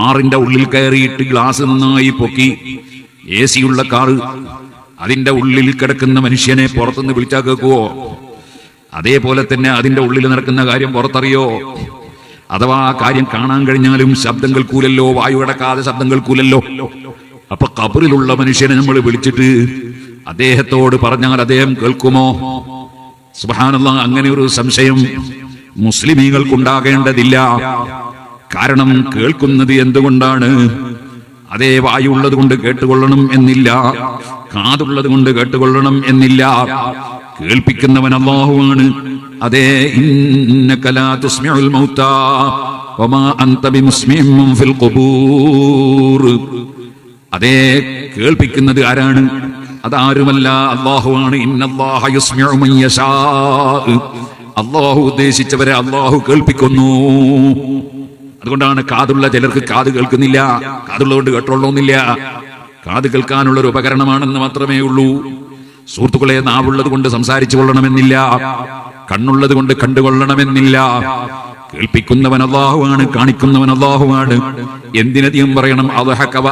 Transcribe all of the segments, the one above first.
കാറിന്റെ ഉള്ളിൽ കയറിയിട്ട് ഗ്ലാസ് നന്നായി പൊക്കി. എ സിയുള്ള കാറ് അതിന്റെ ഉള്ളിൽ കിടക്കുന്ന മനുഷ്യനെ പുറത്തുനിന്ന് വിളിച്ചാൽ കേൾക്കുവോ? അതേപോലെ തന്നെ അതിന്റെ ഉള്ളിൽ നടക്കുന്ന കാര്യം പുറത്തറിയോ? അഥവാ ആ കാര്യം കാണാൻ കഴിഞ്ഞാലും ശബ്ദം കേൾക്കൂലല്ലോ വായു അടക്കാതെ ശബ്ദം കേൾക്കൂലല്ലോ അപ്പൊ കബറിലുള്ള മനുഷ്യനെ നമ്മൾ വിളിച്ചിട്ട് അദ്ദേഹത്തോട് പറഞ്ഞാൽ അദ്ദേഹം കേൾക്കുമോ? സുഹാനുള്ള അങ്ങനെ ഒരു സംശയം മുസ്ലിമീകൾക്കുണ്ടാകേണ്ടതില്ല കാരണം കേൾക്കുന്നത് എന്തുകൊണ്ടാണ്? അതേ വായുള്ളത് കൊണ്ട് കേട്ടുകൊള്ളണം എന്നില്ല. കാതുള്ളത് കൊണ്ട് കേട്ടുകൊള്ളണം എന്നില്ല. കേൾപ്പിക്കുന്നവൻ അള്ളാഹുവാണ് അതേ അതേ കേൾപ്പിക്കുന്നത് ആരാണ്? അതാരുമല്ല അള്ളാഹുവാണ് അള്ളാഹു ഉദ്ദേശിച്ചവരെ അള്ളാഹു കേൾപ്പിക്കുന്നു. അതുകൊണ്ടാണ് കാതുള്ള ചിലർക്ക് കാത് കേൾക്കുന്നില്ല. കാതുള്ളതുകൊണ്ട് കേട്ടോളണമെന്നില്ല. കാത് കേൾക്കാനുള്ള ഒരു ഉപകരണമാണെന്ന് മാത്രമേ ഉള്ളൂ. സുഹൃത്തുക്കളെ നാവുള്ളത് കൊണ്ട് സംസാരിച്ചു കൊള്ളണമെന്നില്ല. കണ്ണുള്ളത് കൊണ്ട് കണ്ടുകൊള്ളണമെന്നില്ല. കേൾപ്പിക്കുന്നവൻ അള്ളാഹുവാണ് കാണിക്കുന്നവൻ അള്ളാഹുവാണ് എന്തിനധികം പറയണം? അദ്ഹക വ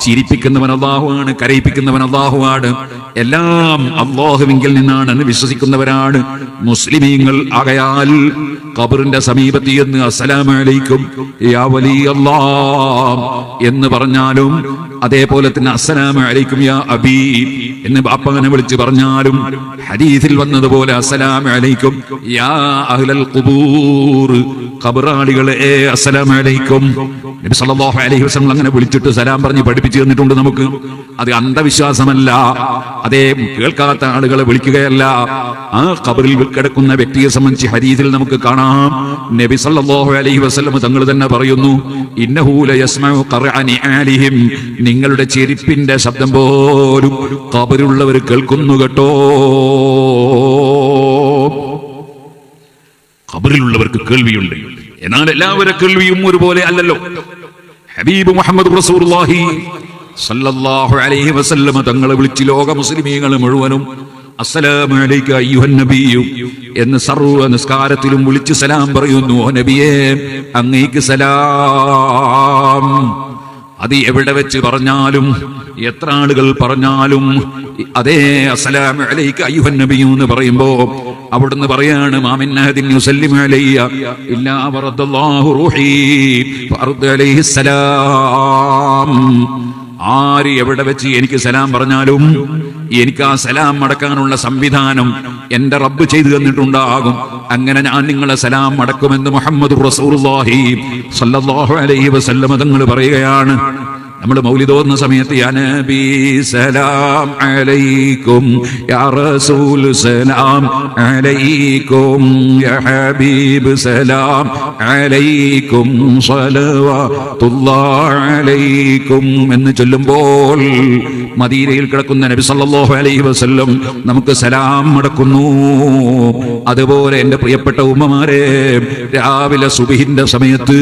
ചിരിപ്പിക്കുന്നവൻ അള്ളാഹുവാണ് കരയിപ്പിക്കുന്നവൻ അള്ളാഹുവാണ് എല്ലാം അള്ളാഹുവിങ്കിൽ നിന്നാണെന്ന് വിശ്വസിക്കുന്നവരാണ് മുസ്ലിമീങ്ങൾ ആകയാൽ. ഖബറിന്റെ സമീപത്ത് എന്ന് അസ്സലാമലൈക്കും. എന്ന് പറഞ്ഞാലും അതേപോലെ തന്നെ അസ്സലാമു അലൈക്കും യാ അബി. എന്ന് ബാപ്പങ്ങനെ വിളിച്ചു പറഞ്ഞാലും ഹരീതിൽ വന്നതുപോലെ അസ്സലാമു അലൈക്കും. യാ അഹ്ലൽ ഖുബൂർ. അസ്സലാമു അലൈക്കും. നബി സല്ലല്ലാഹു അലൈഹി വസല്ലം അങ്ങനെ വിളിച്ചിട്ട് സലാം പറഞ്ഞ് പഠിപ്പിച്ചു തന്നിട്ടുണ്ട് നമുക്ക്. അത് അന്ധവിശ്വാസമല്ല. അതേ കേൾക്കാത്ത ആളുകളെ വിളിക്കുകയല്ല. ആ ഖബറിൽ കിടക്കുന്ന വ്യക്തിയെ സംബന്ധിച്ച് ഹരീതിൽ നമുക്ക് കാണാം. നബി സല്ലല്ലാഹു അലൈഹി വസല്ലം തങ്ങൾ തന്നെ പറയുന്നു ഇന്നഹു ലയസ്മഉ ഖർഅനി ആലിഹിം നിങ്ങളുടെ ചെരിപ്പിന്റെ ശബ്ദം പോലും ഖബറുള്ളവർ കേൾക്കുന്നു കേട്ടോ. ഖബറിലുള്ളവർക്ക് കേൾവിയുണ്ട്. എന്നാൽ എല്ലാവരുടെ കേൾവിയും ഒരുപോലെ അല്ലല്ലോ. ഹബീബ് മുഹമ്മദ് റസൂലുള്ളാഹി സല്ലല്ലാഹു അലൈഹി വസല്ലമ തങ്ങളെ വിളിച്ച് ലോക മുസ്ലിമീങ്ങൾ മുഴുവനും അസ്സലാമു അലൈക അയ്യുഹൻ എന്ന് സർവ നിസ്കാരത്തിലും വിളിച്ച് സലാം പറയുന്നു. നബിയേ അങ്ങേക്ക് സലാം. അത് എവിടെ വെച്ച് പറഞ്ഞാലും എത്ര ആളുകൾ പറഞ്ഞാലും അതേ അസലാം അലൈക്ക് അയ്യുഹൻ നബിയു എന്ന് പറയുമ്പോ അവിടുന്ന് പറയാണ് മാമിൻ യുസല്ലിമു അലയ്യ ഇല്ലാ വറദല്ലാഹു റൂഹി ഫർദ് അലൈഹി സലാം ആര് എവിടെ വെച്ച് എനിക്ക് സലാം പറഞ്ഞാലും എനിക്ക് ആ സലാം മടക്കാനുള്ള സംവിധാനം എന്റെ റബ്ബ് ചെയ്തു തന്നിട്ടുണ്ടാകും. അങ്ങനെ ഞാൻ നിങ്ങളെ സലാം മടക്കുമെന്ന് മുഹമ്മദ് സല്ലല്ലാഹു അലൈഹി വസല്ലമ തങ്ങൾ പറയുകയാണ്. നമ്മൾ മൗലിദോന്ന സമയത്ത് സലാം അലൈക്കും യാ അലൈക്കും യാ ഹബീബ് സലാം അലൈക്കും അലൈക്കും എന്ന് ചൊല്ലുമ്പോൾ മദീനയിൽ കിടക്കുന്ന നബി സല്ലല്ലാഹു അലൈഹി വസല്ലം നമുക്ക് സലാം മടക്കുന്നു അതുപോലെ എന്റെ പ്രിയപ്പെട്ട ഉമ്മമാരെ രാവിലെ സുബിഹിന്റെ സമയത്ത്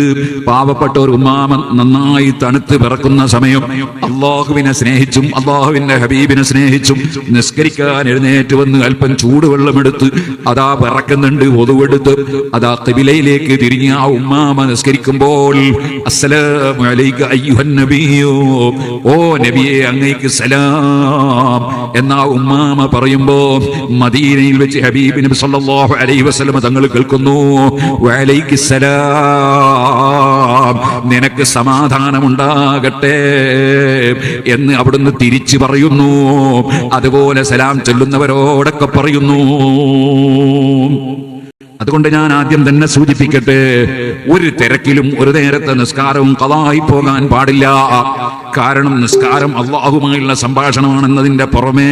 പാവപ്പെട്ട ഒരു ഉമ്മാമൻ നന്നായി തണുത്ത് പിറക്കുന്ന സമയം അള്ളാഹുവിനെ സ്നേഹിച്ചും അള്ളാഹുവിന്റെ ഹബീബിനെ സ്നേഹിച്ചും നിസ്കരിക്കാൻ എഴുന്നേറ്റ് വന്ന് അല്പം ചൂടുവെള്ളമെടുത്ത് അതാ പറക്കുന്നുണ്ട് ഒതുവെടുത്ത് അതാ കബിലയിലേക്ക് തിരിഞ്ഞ് ആ ഉമ്മാമ നിസ്കരിക്കുമ്പോൾ ഓ നബിയെ അങ്ങേക്ക് സലാം. എന്നാ ഉമ്മാമ പറയുമ്പോ മദീനയിൽ വെച്ച് ഹബീബ് നബി സല്ലല്ലാഹു അലൈഹി വസല്ലം തങ്ങൾ കേൾക്കുന്നു വഅലൈക്ക് സലാം. നിനക്ക് സമാധാനമുണ്ടാകട്ടെ എന്ന് അവിടുന്ന് തിരിച്ചു പറയുന്നു. അതുപോലെ സലാം ചൊല്ലുന്നവരോടൊക്കെ പറയുന്നു. അതുകൊണ്ട് ഞാൻ ആദ്യം തന്നെ സൂചിപ്പിക്കട്ടെ ഒരു തിരക്കിലും ഒരു നേരത്തെ നിസ്കാരവും കഥായി പോകാൻ പാടില്ല. കാരണം നിസ്കാരം അള്ളാഹുമായുള്ള സംഭാഷണമാണെന്നതിന്റെ പുറമെ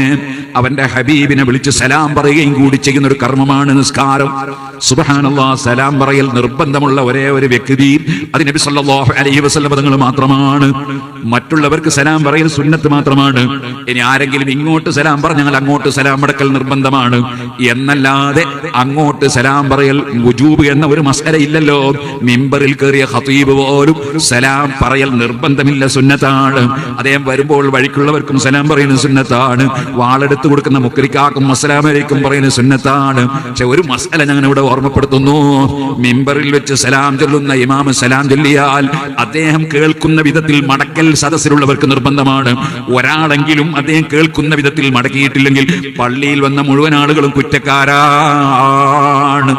അവന്റെ ഹബീബിനെ വിളിച്ച് സലാം പറയുകയും കൂടി ചെയ്യുന്ന ഒരു കർമ്മമാണ് നിസ്കാരം. സുബഹാനല്ലാ സലാം പറയൽ നിർബന്ധമുള്ള ഒരേ ഒരു വ്യക്തി. അത് നബി സല്ലല്ലാഹു അലൈഹി വസല്ലം തങ്ങൾ മാത്രമാണ്. മറ്റുള്ളവർക്ക് സലാം പറയൽ സുന്നത്ത് മാത്രമാണ്. ഇനി ആരെങ്കിലും ഇങ്ങോട്ട് സലാം പറഞ്ഞാൽ അങ്ങോട്ട് സലാം അടക്കൽ നിർബന്ധമാണ്. എന്നല്ലാതെ അങ്ങോട്ട് സലാം പറയൽ വുജൂബ് എന്ന ഒരു മസല ഇല്ലല്ലോ. മിമ്പറിൽ കയറിയ ഖതീബ് പോലും സലാം പറയൽ നിർബന്ധമില്ല സുന്നത്താണ്. സുന്നത്താണ് അദ്ദേഹം വരുമ്പോൾ വഴിക്കുള്ളവർക്കും സലാം പറയുന്ന സുന്നത്താണ്. വാളെടുത്ത് കൊടുക്കുന്ന മുക്കരിക്കാക്കും അസലാമലേക്കും പറയുന്ന സുന്നത്താണ്. പക്ഷെ ഒരു മസല ഞാൻ ഇവിടെ ഓർമ്മപ്പെടുത്തുന്നു. മിമ്പറിൽ വെച്ച് സലാം ചൊല്ലുന്ന ഇമാമ് സലാം ചൊല്ലിയാൽ അദ്ദേഹം കേൾക്കുന്ന വിധത്തിൽ മടക്കൽ സദസ്സിലുള്ളവർക്ക് നിർബന്ധമാണ്. ഒരാളെങ്കിലും അദ്ദേഹം കേൾക്കുന്ന വിധത്തിൽ മടക്കിയിട്ടില്ലെങ്കിൽ പള്ളിയിൽ വന്ന മുഴുവൻ ആളുകളും കുറ്റക്കാരാണ്.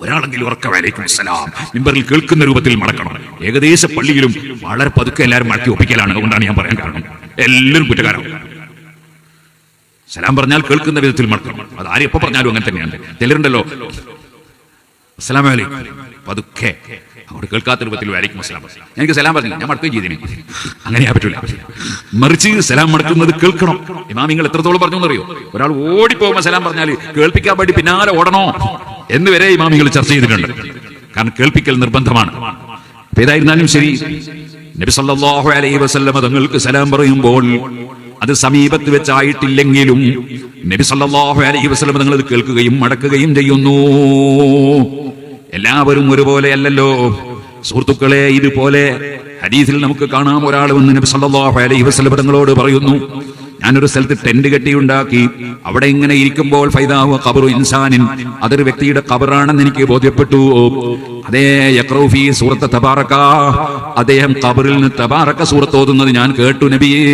ഒരാളെങ്കിലും ഉറക്കമായിരിക്കും സലാം. മിമ്പറിൽ കേൾക്കുന്ന രൂപത്തിൽ മടക്കണം. ഏകദേശ പള്ളിയിലും വളരെ പതുക്കെ എല്ലാവരും മടക്കി ഒപ്പിക്കലാണ്. അതുകൊണ്ടാണ് ഞാൻ പറയാൻ കാരണം. എല്ലാവരും കുറ്റക്കാരാണ് സലാം പറഞ്ഞാൽ കേൾക്കുന്ന വിധത്തിൽ മടക്കണം അത് ആരും എപ്പോ പറഞ്ഞാലും അങ്ങനെ തന്നെയാണ്. ചിലരുണ്ടല്ലോ അസ്സലാമലൈക്കും പതുക്കെ. അങ്ങോട്ട് കേൾക്കാത്ത രൂപത്തിൽ വരയ്ക്കും അസ്സലാം. എനിക്ക് സലാം പറഞ്ഞു ഞാൻ മടക്കുകയും ചെയ്തിന്. അങ്ങനെയാ പറ്റൂല. മറിച്ച് സലാം മടക്കുന്നത് കേൾക്കണം. ഇമാമിങ്ങൾ എത്രത്തോളം പറഞ്ഞു എന്നറിയോ? ഒരാൾ ഓടിപ്പോകുമ്പോൾ സലാം പറഞ്ഞാൽ കേൾപ്പിക്കാൻ വേണ്ടി പിന്നാലെ ഓടണോ? എന്ന് വരെ ഇമാമികൾ ചർച്ച ചെയ്തിട്ടുണ്ട്. കാരണം കേൾപ്പിക്കൽ നിർബന്ധമാണ്. ഏതായിരുന്നാലും ശരി. നബി സല്ലല്ലാഹു അലൈഹി വസല്ലമ തങ്ങൾക്ക് സലാം പറയുമ്പോൾ അത് സമീപത്ത് വെച്ചായിട്ടില്ലെങ്കിലും നബി സല്ലല്ലാഹു അലൈഹി വസല്ലമ തങ്ങൾ അത് കേൾക്കുകയും മടക്കുകയും ചെയ്യുന്നു. എല്ലാവരും ഒരുപോലെ അല്ലല്ലോ. സുഹൃത്തുക്കളെ ഇതുപോലെ ഹദീസിൽ നമുക്ക് കാണാം. ഒരാൾ വന്ന് നബി സല്ലല്ലാഹു അലൈഹി വസല്ലമ തങ്ങളോട് പറയുന്നു ഞാനൊരു സ്ഥലത്ത് ടെന്റ് കെട്ടിയുണ്ടാക്കി. അവിടെ ഇങ്ങനെ ഇരിക്കുമ്പോൾ ഫൈദാഹു ഖബറു ഇൻസാനിൻ. അതൊരു വ്യക്തിയുടെ ഖബറാണെന്ന് എനിക്ക് ബോധ്യപ്പെട്ടു. അതേ യക്രൗഫി സൂറത്ത് തബാറക്ക അദ്ദേഹം ഖബറിൽ നിന്ന് തബാറക്ക സൂറത്ത് ഓതുന്നത് ഞാൻ കേട്ടു നബിയേ.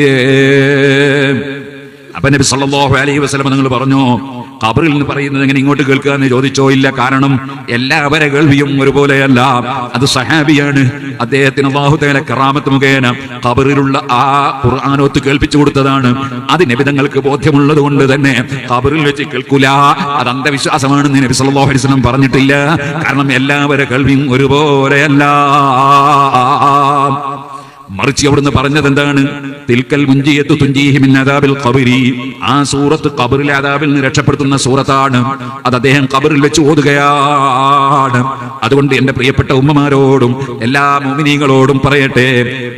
അപ്പൊ നബി സല്ലാഹു അലൈഹി വസല്ലം നിങ്ങൾ പറഞ്ഞു കബറിൽ നിന്ന് പറയുന്നത് എങ്ങനെ ഇങ്ങോട്ട് കേൾക്കുക എന്ന് ചോദിച്ചോ? ഇല്ല കാരണം എല്ലാവരെ കേൾവിയും ഒരുപോലെയല്ല. അത് സഹാബിയാണ്. അദ്ദേഹത്തിന് അള്ളാഹു തആല കറാമത്ത് മുഖേന കബറിലുള്ള ആ ഖുർആാനോത്ത് കേൾപ്പിച്ചു കൊടുത്തതാണ്. അത് നബിതങ്ങൾക്ക് ബോധ്യമുള്ളത് കൊണ്ട് തന്നെ കബറിൽ വെച്ച് കേൾക്കൂല. അത് അന്ധവിശ്വാസമാണെന്ന് നബി സല്ലാഹു അലൈഹി വസ്ലം പറഞ്ഞിട്ടില്ല. കാരണം എല്ലാവരെ കേൾവിയും ഒരുപോലെയല്ല. മറിച്ച് അവിടുന്ന് പറഞ്ഞത് എന്താണ്? തിൽക്കൽ മുഞ്ചിയത്ത് തുഞ്ചീഹിമിൻ അതാബിൽ ഖബരി. ആ സൂറത്ത് കബറിലെ അതാബിൽ നിന്ന് രക്ഷപ്പെടുത്തുന്ന സൂറത്താണ്. അത് അദ്ദേഹം കബറിൽ വെച്ച് ഓതുകയാണ്. അതുകൊണ്ട് എന്റെ പ്രിയപ്പെട്ട ഉമ്മമാരോടും എല്ലാ മോമിനികളോടും പറയട്ടെ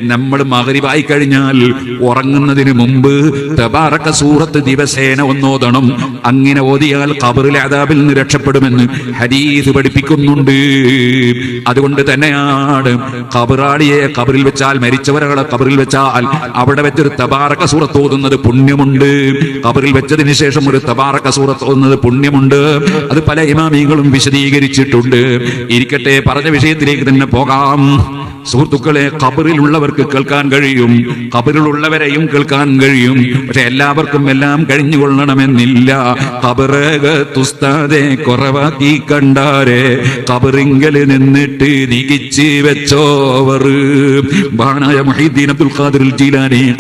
നമ്മൾ മകരിവായി കഴിഞ്ഞാൽ ഉറങ്ങുന്നതിന് മുമ്പ് തബാറക്ക സൂറത്ത് ദിവസേന ഒന്നോതണം. അങ്ങനെ ഓതിയാൽ കബറിലെ അതാബിൽ നിന്ന് രക്ഷപ്പെടുമെന്ന് ഹരീത് പഠിപ്പിക്കുന്നുണ്ട്. അതുകൊണ്ട് തന്നെയാണ് കബറാളിയെ കബറിൽ വെച്ചാൽ മരിച്ചവരകളെ കബറിൽ വെച്ചാൽ അവിടെ വെച്ചൊരു തബാറക സൂറത്ത് ഓതുന്നത് പുണ്യമുണ്ട്. കബറിൽ വെച്ചതിന് ശേഷം ഒരു തബാറക സൂറത്ത് ഓതുന്നത് പുണ്യമുണ്ട്. അത് പല ഇമാമികളും വിശദീകരിച്ചിട്ടുണ്ട്. ഇരിക്കട്ടെ പറഞ്ഞ വിഷയത്തിലേക്ക് തന്നെ പോകാം. സുഹൃത്തുക്കളെ കബറിലുള്ളവർക്ക് കേൾക്കാൻ കഴിയും. കബറിലുള്ളവരെയും കേൾക്കാൻ കഴിയും. പക്ഷെ എല്ലാവർക്കും എല്ലാം കഴിഞ്ഞുകൊള്ളണമെന്നില്ല. ഖബറകത്തുസ്താതെ കുറവാക്കി കണ്ടാരെ. കബറിങ്കൽ നിന്നിട്ട് നികിച്ച് വെച്ചോവർ. അബ്ദുൽ ജീലാനി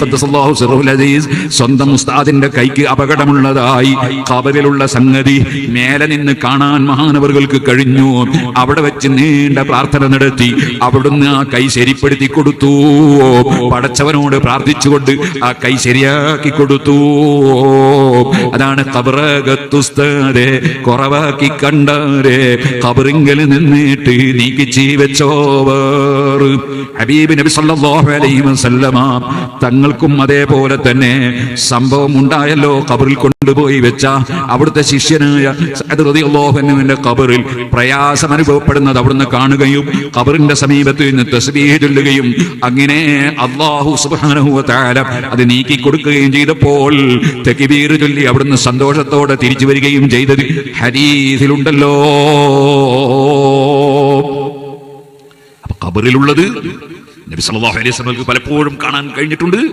അസീസ് സ്വന്തം ഉസ്താദിന്റെ കൈക്ക് അപകടമുള്ളതായി കബറിലുള്ള സംഗതി മേലെ നിന്ന് കാണാൻ മഹാനവറുകൾക്ക് കഴിഞ്ഞു. അവിടെ വെച്ച് നീണ്ട പ്രാർത്ഥന നടത്തി. അവിടുന്ന് ആ കൈ ശരിപ്പെടുത്തി കൊടുത്തു. പടച്ചവനോട് പ്രാർത്ഥിച്ചുകൊണ്ട് ആ കൈ ശരിയാക്കി കൊടുത്തു. അതാണ് കബറകത്തുസ്തരെ കുറവാക്കി കണ്ടാരെ. കബറിങ്കൽ നിന്നിട്ട് നീക്കി ജീവിച്ചോവർ. ഹബീബ് നബി സല്ലല്ലാഹു വസല്ലമ തങ്ങൾക്കും അതേപോലെ തന്നെ സംഭവം ഉണ്ടായല്ലോ കബറിൽ കൊണ്ടുപോയി വെച്ച അവിടുത്തെ ശിഷ്യനായ സഅദ് കബറിൽ പ്രയാസം അനുഭവപ്പെടുന്നത് അവിടുന്ന് കാണുകയും കബറിന്റെ സമീപത്ത് നിന്ന് തസ്ബീഹ് അങ്ങനെ അള്ളാഹു തആല അത് നീക്കി കൊടുക്കുകയും ചെയ്തപ്പോൾ തക്ബീർ ചൊല്ലി അവിടുന്ന് സന്തോഷത്തോടെ തിരിച്ചു വരികയും ചെയ്തത് ഹദീസിലുണ്ടല്ലോ. കബറിലുള്ളത് നബി സല്ലല്ലാഹു അലൈഹി വസല്ലമക്ക് പലപ്പോഴും കാണാൻ കഴിഞ്ഞിട്ടുണ്ട്.